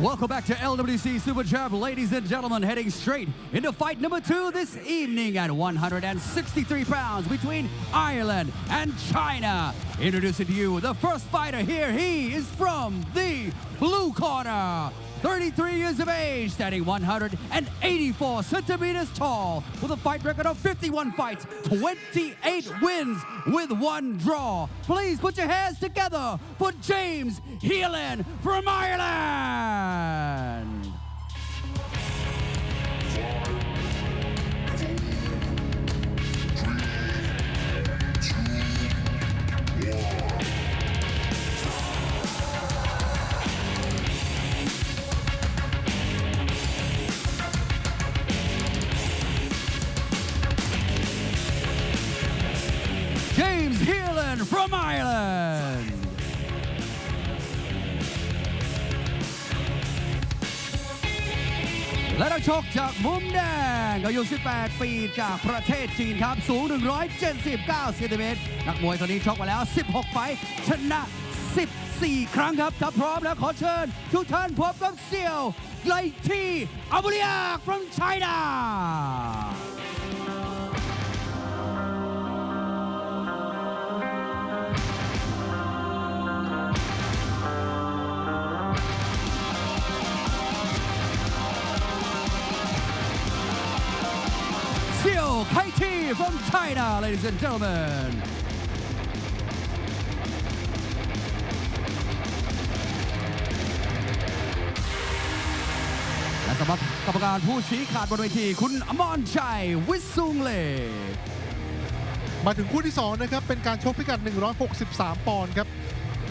Welcome back to LWC Super Champ, ladies and gentlemen, heading straight into fight number two this evening at 163 pounds between Ireland and China. Introducing to you the first fighter here. He is from the blue corner. 33 years of age, standing 184 centimeters tall, with a fight record of 51 fights, 28 wins with one draw. Please put your hands together for James Heelan from Ireland. From Ireland. และนักชกจากมุมแดงอายุ 18 ปีจากประเทศจีนครับ สูง 179เซนติเมตร นักมวยคนนี้ชกมาแล้ว 16 ไฟชนะ 14 ครั้งครับ ถ้าพร้อมแล้วขอเชิญ ทุกท่านพบกับเซียวไลทีอาบุริยา from China KT from China, ladies and gentlemen. และสำหรับกรรมการผู้ชี้ขาดบนเวทีคุณอมรชัยวิสุงเลมาถึงคู่ที่ 2 นะครับ เป็นการชกพิกัด 163 ปอนด์ครับ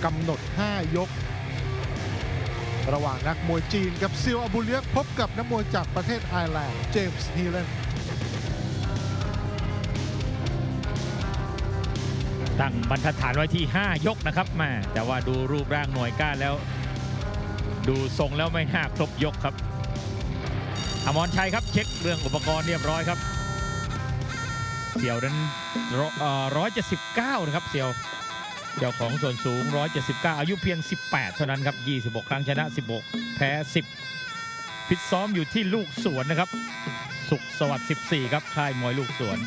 กำหนด 5 ยก ระหว่างนักมวยจีนกับซิลอาบูเลียกพบกับนักมวยจากประเทศไอร์แลนด์เจมส์ฮีเลน ตั้งบรรทัดฐานไว้ที่ 5 ยกนะครับม่แต่ว่าดูรูปร่างหน่วยก้านแล้ว ดูทรงแล้วไม่น่าครบยกครับ อมรชัยครับเช็คเรื่องอุปกรณ์เรียบร้อยครับ เสี่ยวนั้นร้อยเจ็ดสิบเก้านะครับเสี่ยวเจ้าของส่วนสูง 179 อายุเพียง 18 เท่านั้นครับ 26 ครั้งชนะ 16 แพ้ 10 พิตซ้อมอยู่ที่ลูกสวนนะครับ สุขสวัสดิ์ 14 ครับ ค่ายมวยลูกสวน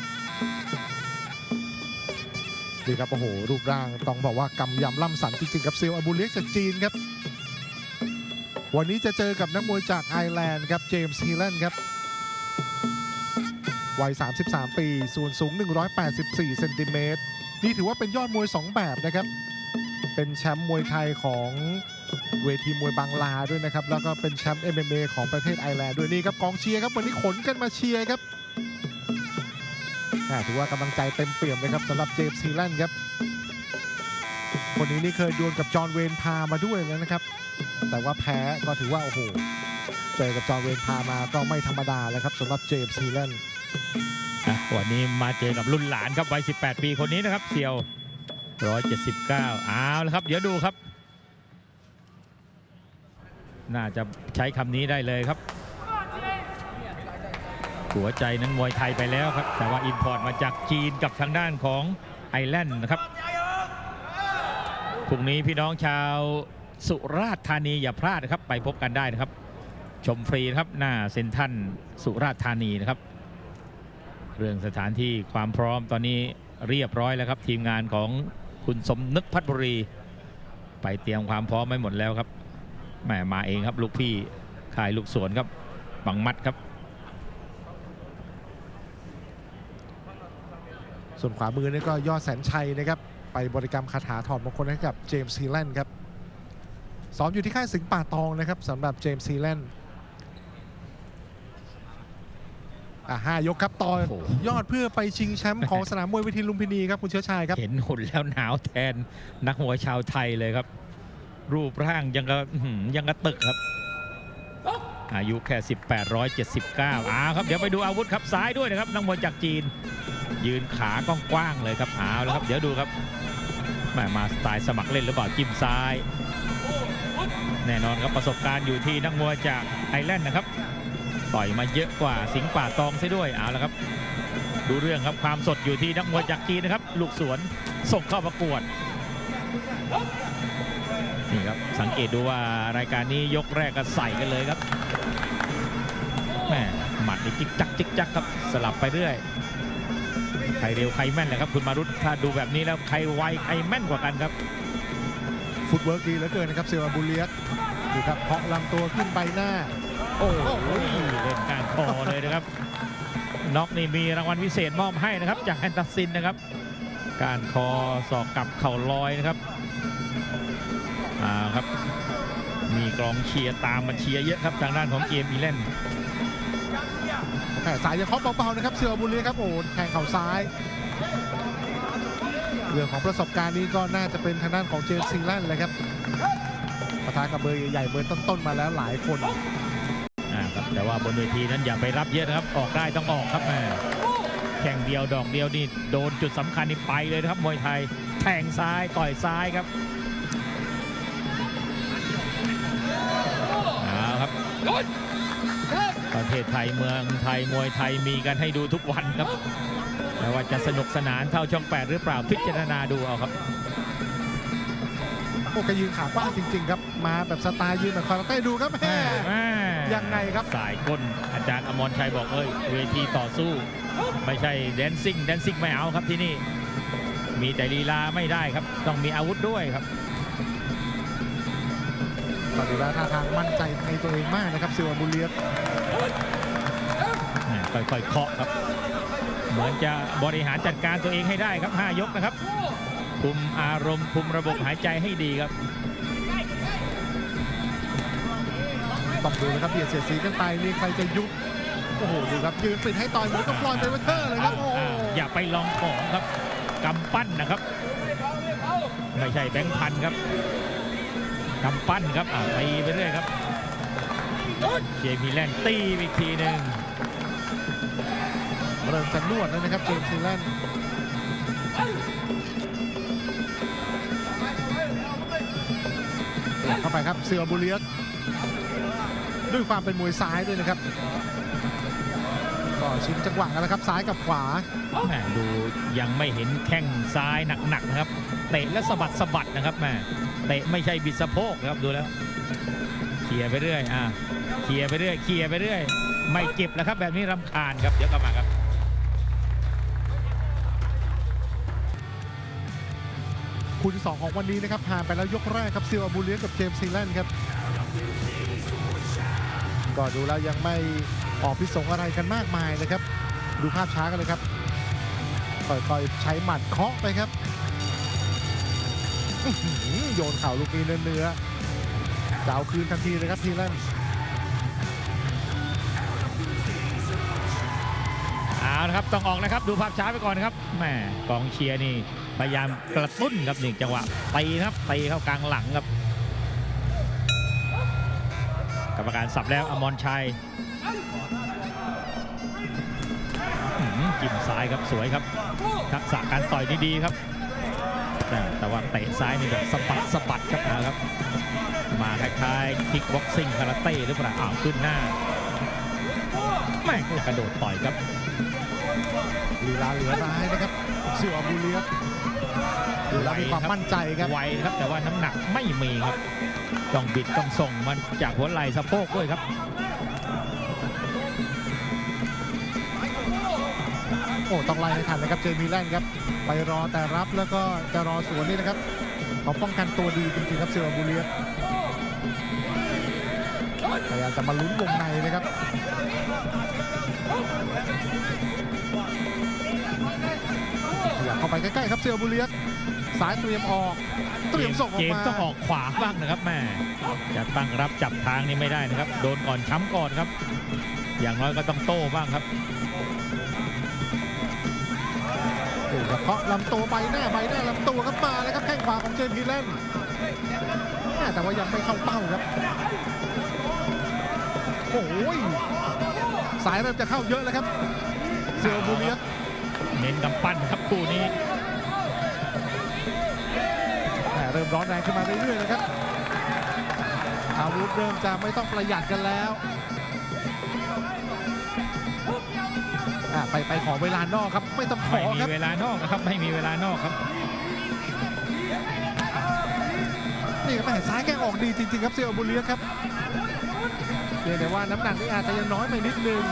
ดีครับโอ้โหรูปร่างต้องบอกว่ากำยำล่ำสันจริงๆกับเซิลอบูเลียกจากจีนครับ วันนี้จะเจอกับนักมวยจากไอร์แลนด์ครับเจมส์ฮีเลนครับวัย 33 ปี ส่วนสูง 184 เซนติเมตร นี่ถือว่าเป็นยอดมวย 2 แบบนะครับ เป็นแชมป์มวยไทยของเวทีมวยบางลาด้วยนะครับ แล้วก็เป็นแชมป์ MMA ของประเทศไอร์แลนด์ด้วยนี่ครับกองเชียร์ครับ วันนี้ขนกันมาเชียร์ครับ ถือว่ากำลังใจเต็มเปี่ยมเลยครับสำหรับเจมส์ฮีแลนด์ครับ คนนี้นี่เคยดวลกับจอห์นเวนพามาด้วยนะครับ แต่ว่าแพ้ก็ถือว่าโอ้โหเจอกับจอห์นเวนพามาก็ไม่ธรรมดาเลยครับสำหรับเจมส์ฮีแลนด์อะวันนี้มาเจอกับรุ่นหลานครับวัย 18 ปีคนนี้นะครับเซียว 179เอาแล้วครับ เดี๋ยวดูครับ น่าจะใช้คำนี้ได้เลยครับ หัวใจนั้นมวยไทยไปแล้วครับ แต่ว่าอินพอร์ตมาจากจีนกับทางด้านของไอแลนด์นะครับพรุ่งนี้พี่น้องชาวสุราษฎร์ธานีอย่าพลาดนะครับ ไปพบกันได้นะครับ ชมฟรีนะครับหน้าเซ็นทรัลสุราษฎร์ธานีนะครับ เรื่องสถานที่ความพร้อมตอนนี้เรียบร้อยแล้วครับ ทีมงานของคุณสมนึกพัฒบุรี ไปเตรียมความพร้อมไว้หมดแล้วครับแหมมาเองครับลูกพี่ขายลูกสวนครับบังมัดครับ ส่วนขวามือนี่ก็ยอดแสนชัยนะครับไปบริกรรมคาถาถอดมงคลให้กับเจมส์ซีแลนด์ครับซ้อมอยู่ที่ค่ายสิงห์ป่าตองนะครับสำหรับเจมส์ซีแลนด์อะห้ายกครับต่อโอ้โหยอดเพื่อไปชิงแชมป์ของสนามมวยเวทีลุมพินีครับคุณเชื้อชายครับเห็นหุ่นแล้วหนาวแทนนักมวยชาวไทยเลยครับ รูปร่างยังกะอื้อหือยังกระตึกครับ อายุแค่ 18 179อ้าวครับเดี๋ยวไปดูอาวุธครับซ้ายด้วยนะครับนักมวยจากจีน ยืนขากว้างๆเลยครับเอาแล้วครับ เดี๋ยวดูครับแม่มาสไตล์สมัครเล่นหรือเปล่าจิ้มซ้าย แน่นอนครับประสบการณ์อยู่ที่นักมวยจากไอร์แลนด์นะครับ ต่อยมาเยอะกว่าสิงป่าตองซะด้วยเอาและครับ ดูเรื่องครับความสดอยู่ที่นักมวยจากจีนนะครับ ลูกสวนส่งเข้าประกวดนี่ครับสังเกตดูว่ารายการนี้ยกแรกก็ใส่กันเลยครับแหมหมัดนี่จิกจักจิกจักครับสลับไปเรื่อย ใครเร็วใครแม่นแหละครับคุณมารุตถ้าดูแบบนี้แล้วใครไวใครแม่นกว่ากันครับ ฟุตเวิร์กดีเหลือเกินนะครับเซียวอาบูเลียสดูครับเคาะลำตัวขึ้นใบหน้า โอ้โหโอ้โหเล่นการคอเลยนะครับน็อกนี่มีรางวัลพิเศษมอบให้นะครับ จากแอนตัสซินนะครับ การคอศอกกลับเข่าลอยนะครับอ่าครับมีกองเชียร์ตามมาเชียร์เยอะครับทางด้านของเกมอีเลนแต่ สายจะเคาะเบาๆนะครับเซียวอาบูเลียสครับโอ้แทงเข่าซ้าย เรื่องของประสบการณ์นี้ก็น่าจะเป็นทางด้านของเจมส์ซิงแลนด์เลยครับปะทะกับเบอร์ใหญ่ๆเบอร์ต้นๆมาแล้วหลายคนอ่าครับแต่ว่าบนเวทีนั้นอย่าไปรับเยอะนะครับออกได้ต้องออกครับแม่แข่งเดียวดอกเดียวนี่โดนจุดสำคัญนี่ไปเลยนะครับมวยไทยแทงซ้ายต่อยซ้ายครับเอาครับ ประเทศไทยเมืองไทยมวยไทยมีกันให้ดูทุกวันครับ แต่ว่าจะสนุกสนานเท่าช่องแปดหรือเปล่าพิจารณาดูเอาครับโอ้กยืนขากว้างจริง ๆ ครับมาแบบสไตล์ยืนแบบคาราเต้ดูครับแม่แม่ยังไงครับสายก้นอาจารย์อมรชัยบอกเอ้ยเวทีต่อสู้ ไม่ใช่แดนซิ่งแดนซิ่งไม่เอาครับที่นี่ มีแต่ลีลาไม่ได้ครับ ต้องมีอาวุธด้วยครับ ตอนนี้แล้วท่าทางมั่นใจในตัวเองมากนะครับเซียวอาบูเลียสแหม่ค่อยๆเคาะครับ เหมือนจะบริหารจัดการตัวเองให้ได้ครับ 5 ยกนะครับ คุมอารมณ์คุมระบบหายใจให้ดีครับต้องดูนะครับเบียดเสียดสีกันไปนี่ใครจะยุบโอ้โหดูครับยืนปิดให้ต่อยเหมือนกับฟลอยด์เบเวเตอร์เลยครับโอ้โหอ่าอย่าไปลองของครับกำปั้นนะครับ ไม่ใช่แบงค์พันครับ กำปั้นครับอ่าตีไปเรื่อยครับเจมี่แลนด์ตีไปอีกทีหนึ่งเริ่มจะนวดแล้วนะครับเจมส์ซิงแลนด์หลักเข้าไปครับเซียวอาบูเลียสด้วยความเป็นมวยซ้ายด้วยนะครับก็ชิงจังหวะกันแล้วครับซ้ายกับขวาแหม่ดูยังไม่เห็นแข้งซ้ายหนักๆนะครับเตะและสะบัดสะบัดนะครับแหม่ เตะไม่ใช่บิดสะโพกนะครับดูแล้วเคลียไปเรื่อยอ่าเคลียไปเรื่อยเคลียไปเรื่อย ไม่เก็บแล้วครับ แบบนี้รำคาญครับเดี๋ยวกลับมาครับคุณสองของวันนี้นะครับผ่านไปแล้วยกแรกครับซียวอาบูเลียกับเจมส์ซิงแลนด์ครับก็ดูแล้วยังไม่ออกพิสงอะไรกันมากมายนะครับ ดูภาพช้ากันเลยครับค่อยๆใช้หมัดเคาะไปครับ โยนเข่าลูกนี้เนื้อๆจะเอาคืนทันทีเลยครับซิงแลนเอาละครับต้องออกนะครับดูภาพช้าไปก่อนนะครับแหมกองเชียร์นี่พยายามกระตุ้นครับหนึ่งจังหวะตีครับตีเข้ากลางหลังครับ กรรมการสับแล้วอมรชัยหือจิ้มซ้ายครับสวยครับทักษะการต่อยนี่ดีครับ แต่แต่ว่าเตะซ้ายนี่แบบสะบัดสะบัดครับนะครับ มาคล้ายๆคิกบ็อกซิ่งคาราเต้หรือเปล่าอ้าวขึ้นหน้าแม่งจะกระโดดต่อยครับลีลาเหลือร้ายนะครับเซียวอาบูเลียสดูแล้วมีความมั่นใจครับไวครับแต่ว่าน้ำหนักไม่มีครับ ต้องบิดต้องส่งมันจากหัวไหล่สะโพกด้วยครับ โอ้ต้องไล่ให้ทันนะครับเจมีแลนด์ครับไปรอแต่รับแล้วก็จะรอสวนนี่นะครับเขาป้องกันตัวดีจริงๆครับเซียวอาบูเลียสพยายามจะมาลุ้นวงในนะครับอยากเข้าไปใกล้ๆครับเซียวอาบูเลียสสายเตรียมออกเตรียมส่งออเกมต้องออกขวาบ้างนะครับแม่จะตั้งรับจับทางนี่ไม่ได้นะครับ โดนก่อนช้ำก่อนครับ อย่างน้อยก็ต้องโต้บ้างครับ ครับเคาะลำตัวใบหน้าใบหน้าลำตัวครับมาแล้วครับแข้งขวาของเจมส์ฮีแลนด์แม่แต่ว่ายังไม่เข้าเป้าครับโอ้ยสายเริ่มจะเข้าเยอะแล้วครับ เซียวอาบูเลียสเน้นกำปั้นครับคู่นี้แหม่เริ่มร้อนแรงขึ้นมาเรื่อยๆนะครับอาวุธเริ่มจะไม่ต้องประหยัดกันแล้ว อะไปไปขอเวลานอกครับ ไม่ต้องขไม่อมีครับ เวลานอกนะครับไม่มีเวลานอกครับ นี่ครับแม่ซ้ายแกออกดีจริงๆครับเซียวบุเลียสครับเพียงแต่ว่าน้ำหนักนี่อาจจะยังน้อยไปนิดนึง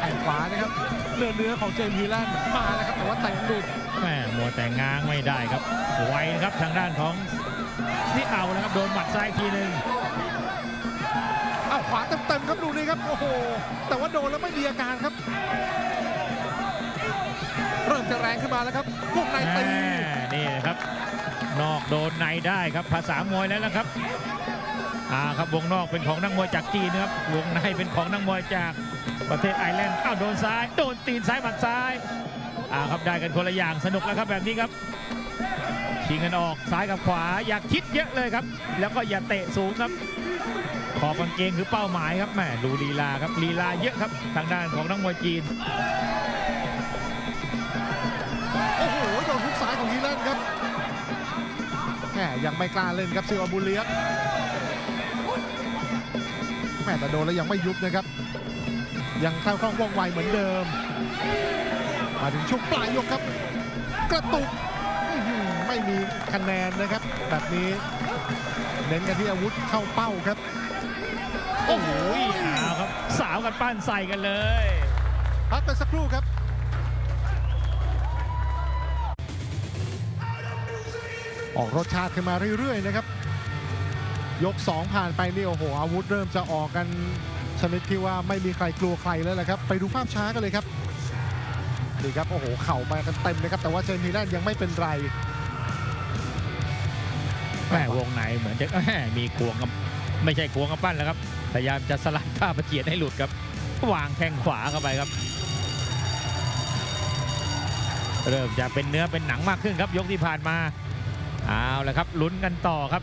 แข้งขวานะครับเนื้อเนื้อของเจมส์ฮีแลนด์มาแล้วครับแต่ว่าเตะหลุดแม่มัวแต่ง้างไม่ได้ครับ ไวนะครับทางด้านของที่เอาแล้วครับโดนหมัดซ้ายอีกทีหนึ่ง อ้าขวาเต็มๆครับดูนี่ครับโอ้โหแต่ว่าโดนแล้วไม่มีอาการครับ เริ่มจะแรงขึ้นมาแล้วครับวงในตีนี่นะครับ นอกโดนในได้ครับภาษามวยแล้วนะครับอ่าครับวงนอกเป็นของนักมวยจากจีนนะครับวงในเป็นของนักมวยจากประเทศไอร์แลนด์อ้าวโดนซ้ายโดนตีนซ้ายหมัดซ้ายอ่าครับได้กันคนละอย่างสนุกแล้วครับแบบนี้ครับชิงกันออกซ้ายกับขวาอย่าคิดเยอะเลยครับ แล้วก็อย่าเตะสูงครับ ขอบกางเกงคือเป้าหมายครับแหมดูลีลาครับลีลาเยอะครับทางด้านของนักมวยจีน โอ้โหโดนทุกซ้ายของฮีแลนครับแหมยังไม่กล้าเล่นครับเซียวบุเลียสแหมแต่โดนแล้วยังไม่ยุบนะครับ ยังเข้าคล่องว่องไวเหมือนเดิม มาถึงช่วงปลายยกครับ กระตุกไม่มีคะแนนนะครับ แบบนี้เน้นกันที่อาวุธเข้าเป้าครับ โอ้โหเอาครับ สาวกันปั้นใส่กันเลย พักกันสักครู่ครับออกรสชาติขึ้นมาเรื่อยๆนะครับ ยก 2 ผ่านไปนี่โอ้โห อาวุธเริ่มจะออกกันชนิดที่ว่าไม่มีใครกลัวใครแล้วแหละครับ ไปดูภาพช้ากันเลยครับนี่ครับ โอ้โห เข่ามากันเต็มนะครับ แต่ว่าเจนทีแลนด์ยังไม่เป็นไรแม่วงในเหมือนจะแม่มีควงกับไม่ใช่ควงกับปั้นแล้วครับ พยายามจะสลัดท่าประเจียดให้หลุดครับ วางแข้งขวาเข้าไปครับ เริ่มจะเป็นเนื้อเป็นหนังมากขึ้นครับ ยกที่ผ่านมาเอาละครับลุ้นกันต่อครับ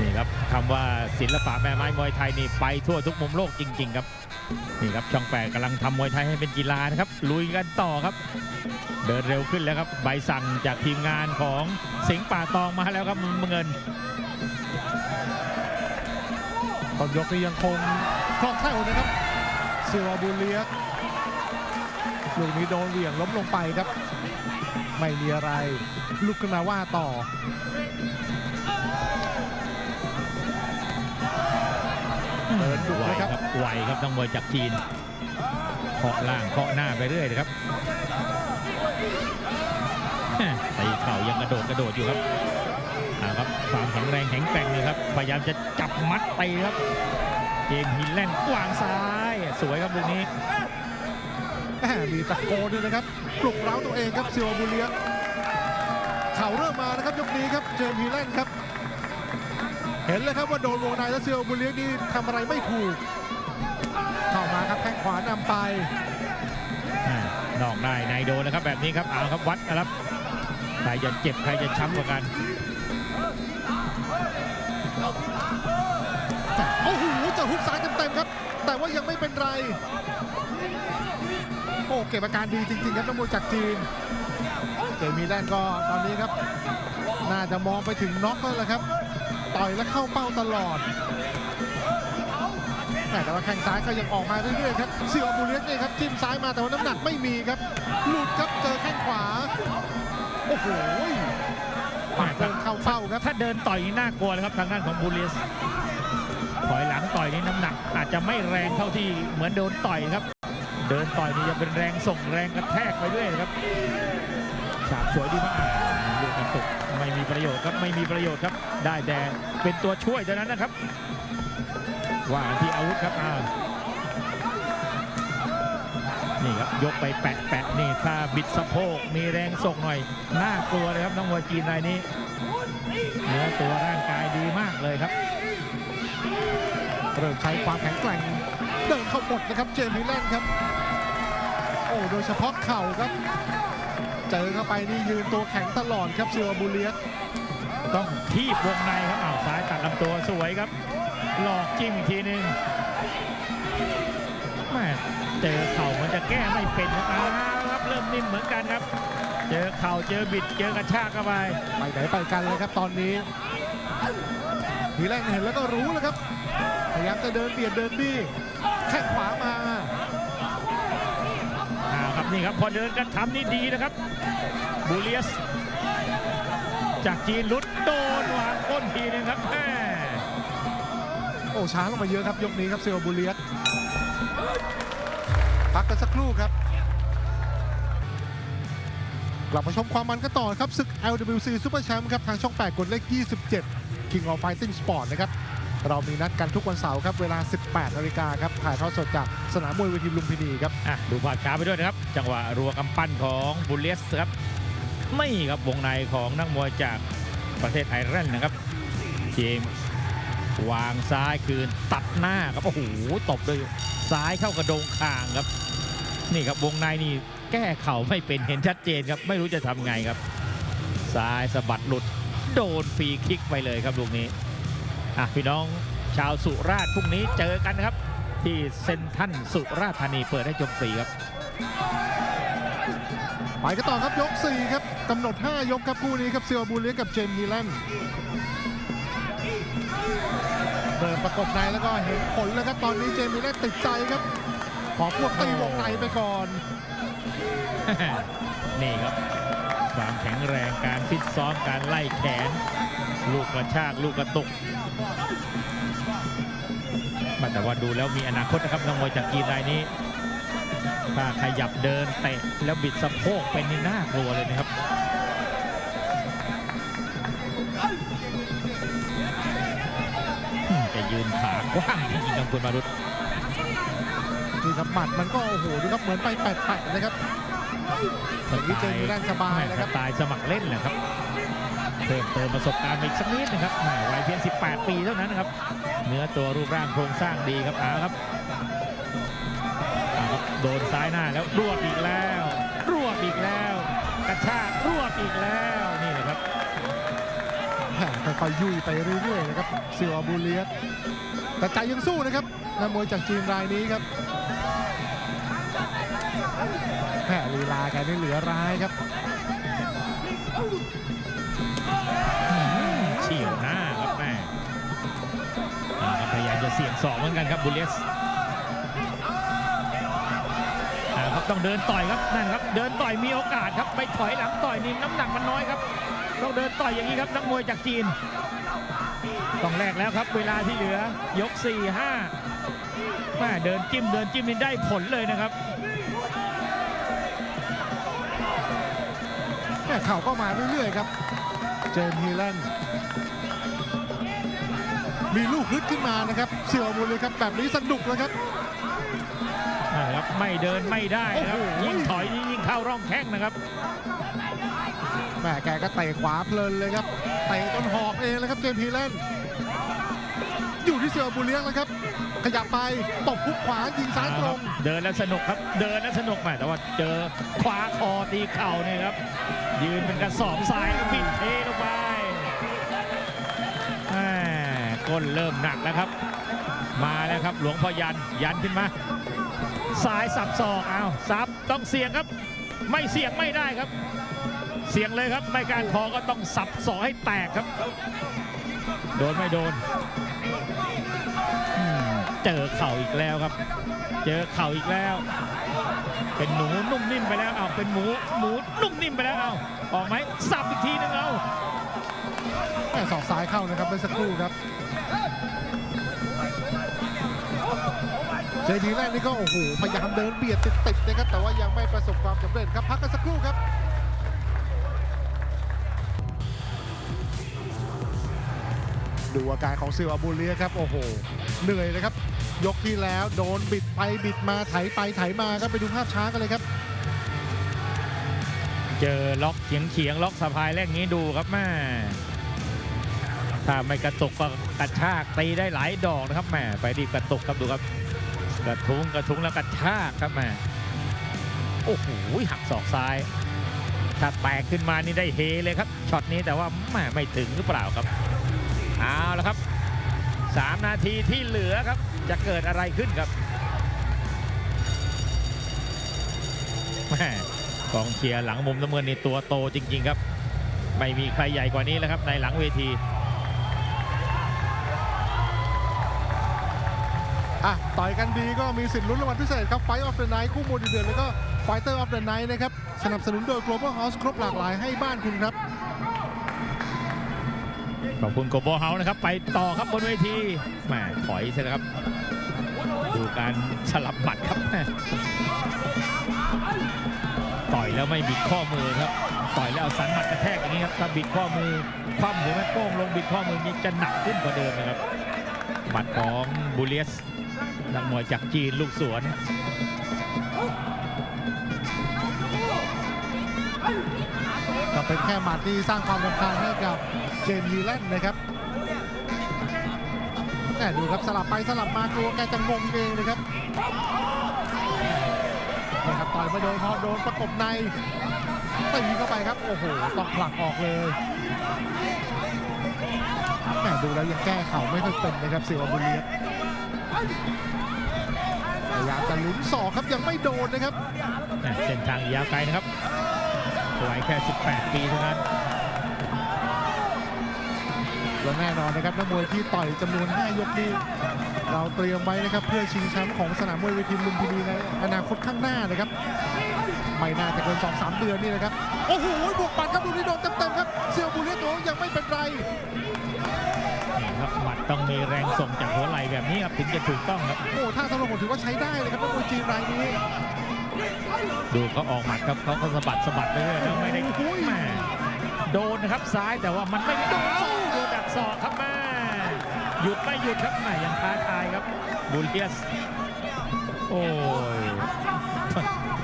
นี่ครับคำว่าศิลปะแม่ไม้มวยไทยนี่ไปทั่วทุกมุมโลกจริง ๆ ครับนี่ครับช่องแปดกำลังทำมวยไทยให้เป็นกีฬานะครับ ลุยกันต่อครับ เดินเร็วขึ้นแล้วครับ ใบสั่งจากทีมงานของสิงห์ป่าตองมาแล้วครับมุมเงิน ตอนยกนี้ยังคงคล่องแคล่วนะครับเซวาบูเลียสลูกนี้โดนเหวี่ยงล้มลงไปครับ ไม่มีอะไรลุกขึ้นมาว่าต่อเดินดุไวครับไวครับต้องมวยจากจีนเคาะล่างเคาะหน้าไปเรื่อยนะครับตีเข่ายังกระโดดกระโดดอยู่ครับเอาครับความแข็งแรงแข็งแกร่งเลยครับ พยายามจะจ มัดตีครับเจมส์ฮิลแลนด์วางซ้าย สวยครับลูกนี้แหมมีตะโกนด้วยนะครับ ปลุกเร้าตัวเองครับเซวาบูเลียสเข่าเริ่มมานะครับยกนี้ครับ เจมส์ฮีแลนด์ครับ เห็นเลยครับว่าโดนวงในแล้วเซวาบูเลียสนี่ทำอะไรไม่ถูก เข้ามาครับแข้งขวานำไปอ่านอกได้ในโดนนะครับแบบนี้ครับเอาครับวัดนะครับใครจะเจ็บใครจะช้ำกว่ากัน จะฮุกซ้ายเต็มๆครับ แต่ว่ายังไม่เป็นไร โอ้เก็บอาการดีจริง ๆ ครับนักมวยจากจีนเจมีแลนก็ตอนนี้ครับ น่าจะมองไปถึงน็อกแล้วละครับ ต่อยแล้วเข้าเป้าตลอดแต่แต่ว่าแข้งซ้ายก็ยังออกมาเรื่อยๆครับเซียวบูเลียสเนี่ยครับจิ้มซ้ายมาแต่ว่าน้ำหนักไม่มีครับหลุดครับเจอแข้งขวาโอ้โหปาดเดินเข้าเป้าครับถ้าเดินต่อยนี่น่ากลัวเลยครับทางด้านของบูเลียส ถอยหลังต่อยนี่น้ำหนัก อาจจะไม่แรงเท่าที่เหมือนโดนต่อยครับ เดินต่อยนี่จะเป็นแรงส่งแรงกระแทกไปด้วยครับฉาบสวยดีมากลูกกระตุกไม่มีประโยชน์ครับไม่มีประโยชน์ครับ ได้แต่เป็นตัวช่วยเท่านั้นนะครับ ว่าที่อาวุธครับอ้านี่ครับยกไปแปะแปะนี่ถ้าบิดสะโพกมีแรงส่งหน่อยน่ากลัวเลยครับน้องมวจีนรายนี้เนื้อตัวร่างกายดีมากเลยครับ เริ่มใช้ความแข็งแกร่งเดินเข้าหมดนะครับเจมส์ฮิลแลนด์ครับ โอ้โดยเฉพาะเข่าครับ เจอเข้าไปนี่ยืนตัวแข็งตลอดครับเซียวบูเลียสต้องทีบวงในครับอ้าวซ้ายตัดลำตัวสวยครับ หลอกจิ้มอีกทีหนึงแม่เจอเข่ามันจะแก้ไม่เป็นนะอ้าวครับเริ่มนิ่มเหมือนกันครับ เจอเข่าเจอบิดเจอกระชากเข้าไปไปไหนไปกันเลยครับตอนนี้ฮีแลนด์เห็นแล้วก็รู้แล้วครับพยายามจะเดินเบียดเดินบี้แข้งขวามาอ้าวครับนี่ครับพอเดินกันทำนี่ดีนะครับบูเลียส จากจีนหลุดโดนวางก้นทีนึงครับแม่โอ้ช้าลงมาเยอะครับยกนี้ครับเซลบูเลียสพักกันสักครู่ครับกลับมาชมความมันกันต่อครับศึก LWC Super Champ ครับ ทางช่อง 8 กดเลข 27 King of Fighting Sport นะครับ เรามีนัดกันทุกวันเสาร์ครับ เวลา 18นาฬิกาครับ ถ่ายทอดสดจากสนามมวยเวทีลุมพินีครับ อะดูภาพช้าไปด้วยนะครับ จังหวะรัวกำปั้นของบุลเลสครับ ไม่ครับวงในของนักมวยจากประเทศไอร์แลนด์นะครับ เจมวางซ้ายคืนตัดหน้าครับ โอ้โหตบด้วยซ้ายเข้ากระโดงคางครับ นี่ครับวงในนี่แก้เข่าไม่เป็นเห็นชัดเจนครับ ไม่รู้จะทำไงครับ ซ้ายสะบัดหลุด โดนฟรีคิกไปเลยครับลูกนี้ อะพี่น้องชาวสุราษฎร์พรุ่งนี้เจอกันนะครับ ที่เซนทรันสุราษฎร์ธานีเปิดให้ชมฟรีครับไปกันต่อครับยก 4 ครับกำหนด 5 ยกครับคู่นี้ครับเซลบูเลียสกับเจมส์ฮีแลนด์เดินประกบในแล้วก็เห็นผลแล้วครับตอนนี้เจมส์ฮีแลนด์ติดใจครับขอพวกตีวงในไปก่อน นี่ครับความแข็งแรงการฟิตซ้อมการไล่แขน ลูกกระชากลูกกระตุก แต่ว่าดูแล้วมีอนาคตนะครับนักมวยจากกีนรายนี้ถ้าขยับเดินเตะแล้วบิดสะโพกเป็นนี่น่ากลัวเลยนะครับอืมแต่ยืนขากว้างจริงๆครับคุณมารุตนี่ครับหมัดมันก็โอ้โหดูครับเหมือนไปแปะๆนะครับอย่างนี้เจอฮีแลนด์สบายนะครับสไตล์สมัครเล่นแหละครับ เพิ่มเติมประสบการณ์ไปอีกสักนิดนะครับแหมวัยเพียง 18 ปีเท่านั้นนะครับ เนื้อตัวรูปร่างโครงสร้างดีครับอาครับเอาครับโดนซ้ายหน้าแล้วรวบอีกแล้ว รวบอีกแล้ว กระชากรวบอีกแล้วนี่นะครับแหม่ค่อยๆยุ่ยไปเรื่อยๆนะครับเซียวอาบูเลียสแต่ใจยังสู้นะครับนักมวยจากจีนรายนี้ครับแหมลีลาแกนี่เหลือร้ายครับ เฉียวหน้าครับแม่เอาครับพยายามจะเสี่ยงสองเหมือนกันครับบุลเลสครับต้องเดินต่อยครับนั่นครับ เดินต่อยมีโอกาสครับไปถอยหลังต่อยนี่น้ำหนักมันน้อยครับต้องเดินต่อยอย่างนี้ครับนักมวยจากจีนต้องแลกแล้วครับ เวลาที่เหลือยก 4 5แม่เดินจิ้มเดินจิ้มนี่ได้ผลเลยนะครับแม่เข่าก็มาเรื่อยๆครับ เจมส์ฮีแลนด์มีลูกฮึดขึ้นมานะครับเซียวอาบูเลียสครับ แบบนี้สนุกแล้วครับนะครับไม่เดินไม่ได้นะครับโอ้โหยิ่งถอยยิ่งเข้าร่องแข้งนะครับแม่แกก็เตะขวาเพลินเลยครับเตะจนหอกเองเลยครับเจมส์ฮีแลนด์อยู่ที่เซียวอาบูเลียสแล้วครับ ขยับไปตบพุกขวายิงซ้ายตรง เดินแล้วสนุกครับ เดินแล้วสนุกแหมแต่ว่าเจอขวาคอตีเข่าเนี่ยครับ ยืนเป็นกระสอบทรายแล้วบิดเทลงไปก้นเริ่มหนักแล้วครับ มาแล้วครับหลวงพ่อยันยันขึ้นมาสายสับศอกเอาวสับต้องเสี่ยงครับ ไม่เสี่ยงไม่ได้ครับ เสี่ยงเลยครับไม่การคอก็ต้องสับศอกให้แตกครับ โดนไม่โดน เจอเข่าอีกแล้วครับ เจอเข่าอีกแล้ว เป็นหนูนุ่มนิ่มไปแล้วเอาเป็นหมูหมูนุ่มนิ่มไปแล้วเอาออกไหมสับอีกทีนึงเอาแม่ศอกซ้ายเข้านะครับเมื่อสักครู่ครับเจดีแรกนี่ก็โอ้โหพยายามเดินเบียดติดๆนะครับแต่ว่ายังไม่ประสบความสำเร็จครับพักกันสักครู่ครับดูอาการของซิลอาบูเลียครับ โอ้โห เหนื่อยเลยครับ ยกที่แล้วโดนบิดไปบิดมาไถไปไถมาครับไปดูภาพช้ากันเลยครับ เจอล็อกเฉียงเฉียงๆล็อกสะพายแรกนี้ดูครับแม่ถ้าไม่กระตุกก็กระชากตีได้หลายดอกนะครับแม่ไปดีกระตุกครับดูครับ กระทุ้งกระทุ้งแล้วกระชากครับแม่โอ้โหหักศอกซ้าย ถ้าแตกขึ้นมานี่ได้เฮเลยครับช็อตนี้แต่ว่าแม่ไม่ถึงหรือเปล่าครับเอาละครับ 3 นาทีที่เหลือครับ จะเกิดอะไรขึ้นครับแม่กองเชียร์หลังมุมน้ำเงินนี่ตัวโตจริง ๆ ครับ ไม่มีใครใหญ่กว่านี้แล้วครับในหลังเวทีอะต่อยกันดีก็มีสิทธิ์ลุ้นรางวัลพิเศษครับไฟออฟเดอะไนท์คู่มวยดีเดือดแล้วก็ไฟเตอร์ออฟเดอะไนท์นะครับ สนับสนุนโดย Global House ครบหลากหลายให้บ้านคุณครับ ขอบคุณโกโบเฮานะครับ ไปต่อครับบนเวทีแหมถอยใช่ไหมครับ ดูการสลับหมัดครับ ต่อยแล้วไม่บิดข้อมือครับ ต่อยแล้วเอาสันหมัดกระแทกอย่างนี้ครับถ้าบิดข้อมือ คว่ำหัวแม่โป้งลงบิดข้อมือนี้จะหนักขึ้นกว่าเดิมนะครับหมัดของบูเลียสนักมวยจากจีนลูกสวน ก็เป็นแค่หมัดที่สร้างความรำคาญให้กับเจมส์ลีแลนด์นะครับแหม่ดูครับสลับไปสลับมากลัวแกจะงงเองนะครับนี่ครับต่อยม่โดนพอโดนประกบในตีเข้าไปครับโอ้โหต้องผลักออกเลยแหม่ดูแล้วยังแก้เข่าไม่ค่อยเป็นนะครับเซียวบุเลียพยายามจะลุ้นศอกครับยังไม่โดนนะครับเส้นทางยาวไกลนะครับ วัยแค่ 18 ปีเท่านั้นและแน่นอนนะครับนักมวยที่ต่อยจำนวน 5 ยกนี้เราเตรียมไว้นะครับเพื่อชิงแชมป์ของสนามมวยเวทีลุมพินีในอนาคตข้างหน้านะครับ ไม่น่าจะเกิน 2-3 เดือนนี่นะครับ โอ้โหบวกปัดครับดูนี่โดนเต็มๆครับเซียวบุเรียโตยังไม่เป็นไรนี่ครับหมัดต้องมีแรงส่งจากหัวไหล่แบบนี้ครับถึงจะถูกต้องครับ โอ้ท่าทางผมถือว่าใช้ได้เลยครับนักมวยจีนรายนี้ ดูเขาออกหมัดครับเขาก็สะบัดสะบัดไปเรื่อยแล้วไม่ได้โอ้ยแม่โดนนะครับซ้ายแต่ว่ามันไม่โดนโดนดักศอกครับแม่หยุดไม่หยุดครับแม่ยังท้าทายครับบูเลียสโอ้ย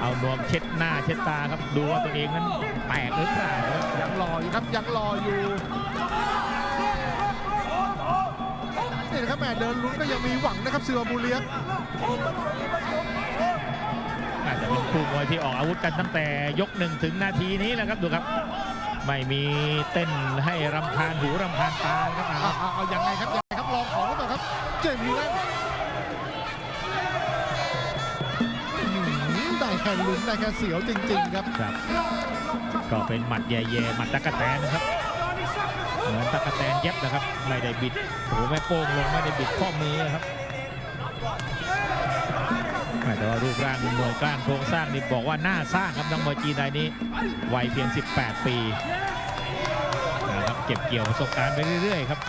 เอานวมเช็ดหน้าเช็ดตาครับดูว่าตัวเองนั้นแตกหรือเปล่ายังรออยู่ครับยังรออยู่นี่นะครับแม่เดินลุ้นก็ยังมีหวังนะครับเซียวบุเรียอาจจะเป็น คู่มวยที่ออกอาวุธกันตั้งแต่ยกหนึ่งถึงนาทีนี้แหละครับดูครับ ไม่มีเต้นให้รำคาญหูรำคาญตาครับเอาเอาเอายังไงครับยังไงครับลองของหรือเปล่าครับ เจมส์ลีแลนด์อื้อหือได้แค่ลุ้นได้แค่เสียวจริง ๆ ครับครับ ก็เป็นหมัดแย่ๆหมัดตะกะแตนนะครับเหมือนตะกะแตนเย็บนะครับ ไม่ได้บิดหูไม่โป้งลงไม่ได้บิดข้อมือครับ แต่ว่ารูปร่างมวยกล้างโครงสร้างนี่บอกว่าหน้าสร้างครับนักมวยจีนรายนี้วัยเพียง 18 ปีนะครับเก็บเกี่ยวประสบการณ์ไปเรื่อยๆครับ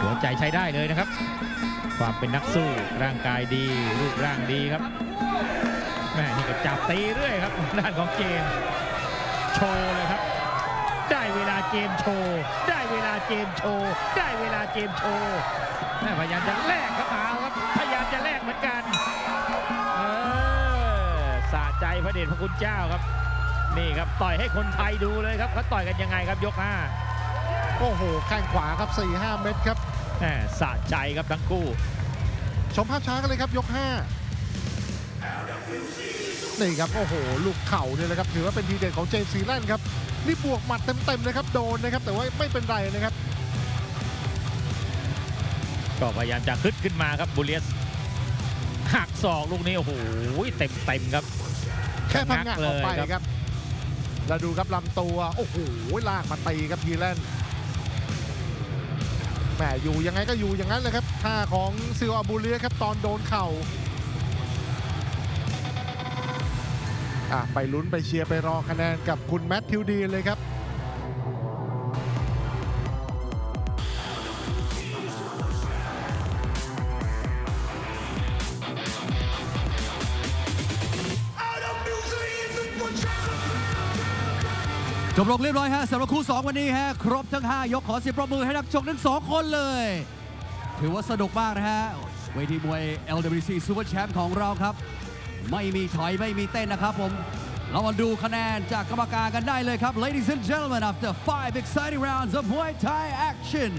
หัวใจใช้ได้เลยนะครับ ความเป็นนักสู้ร่างกายดี รูปร่างดีครับแม่นี่ก็จับตีเรื่อยครับด้านของเกมโชว์เลยครับ เวลาเกมโชว์ ได้เวลาเกมโชว์ ได้เวลาเกมโชว์แม่พยายามจะแลกครับเอาครับพยายามจะแลกเหมือนกันเออสะใจพระเดชพระคุณเจ้าครับ นี่ครับต่อยให้คนไทยดูเลยครับเขาต่อยกันยังไงครับยกห้าโอ้โหแข้งขวาครับ 4-5 เม็ดครับแม่สะใจครับทั้งคู่ ชมภาพช้ากันเลยครับยก 5 นี่ครับ โอ้โห ลูกเข่าเนี่ยนะครับ ถือว่าเป็นทีเด็ดของเจมส์ซีแลนด์ครับ นี่บวกหมัดเต็มๆเลยครับโดนนะครับ แต่ว่าไม่เป็นไรนะครับ ก็พยายามจะคึดขึ้นมาครับบูเลียสหักศอกลูกนี้โอ้โหเต็มเต็มๆครับ แค่พังงะออกไปเลยครับครับแล้วดูครับลำตัวโอ้โหลากมาตีครับพีแลนด์แหมอยู่ยังไงก็อยู่อย่างนั้นเลยครับท่าของซิลอาบูเลียครับตอนโดนเข่า อะไปลุ้นไปเชียร์ไปรอคะแนนกับคุณแมทธิวดีเลยครับ จบลงเรียบร้อยฮะสำหรับคู่ 2 วันนี้ฮะครบทั้ง 5 ยกขอเสียงปรบมือให้นักชกทั้ง2คนเลย ถือว่าสนุกมากนะฮะเวทีมวย LWC Super Champ ของเราครับ ไม่มีถอยไม่มีเต้นนะครับผม เรามาดูคะแนนจากกรรมการกันได้เลยครับ Ladies and gentlemen after five exciting rounds of Muay Thai action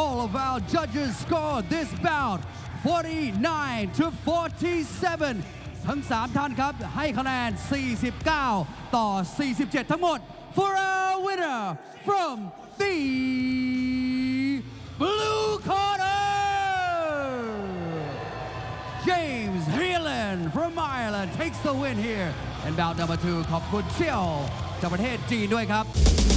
all of our judges scored this bout 49 to 47 ทั้ง 3 ท่านครับ ให้คะแนน 49 ต่อ 47 ทั้งหมด for our winner from the the win here and bout number two ขอบคุณเซี่ยวจากประเทศจีนด้วยครับ